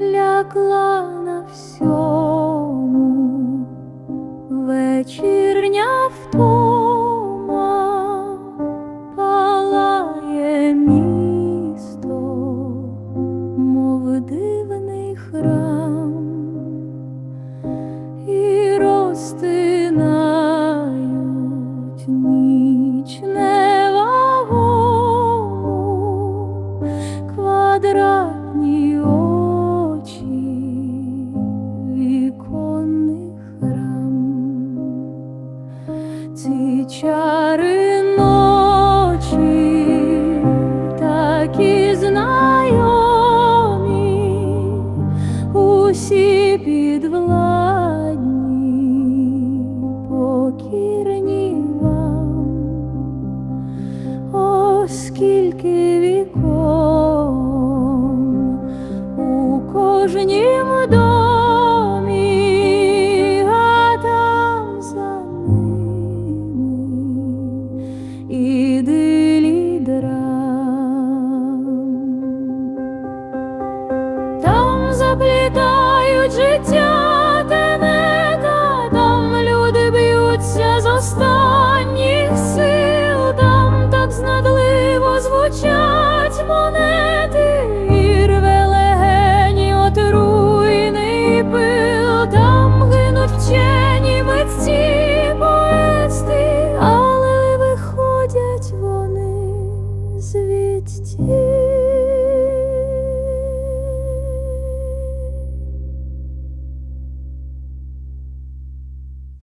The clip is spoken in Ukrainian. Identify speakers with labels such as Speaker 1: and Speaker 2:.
Speaker 1: просякла на всьому. Вечірня втома палає місто, мов дивний храм, і розтинають ніч квадратні Ці чари усі підвладні, покірні оскільки вікон у кожнім домі, заплітають життя, тенета, там люди б'ються з останніх сил, там так знадливо звучать монети.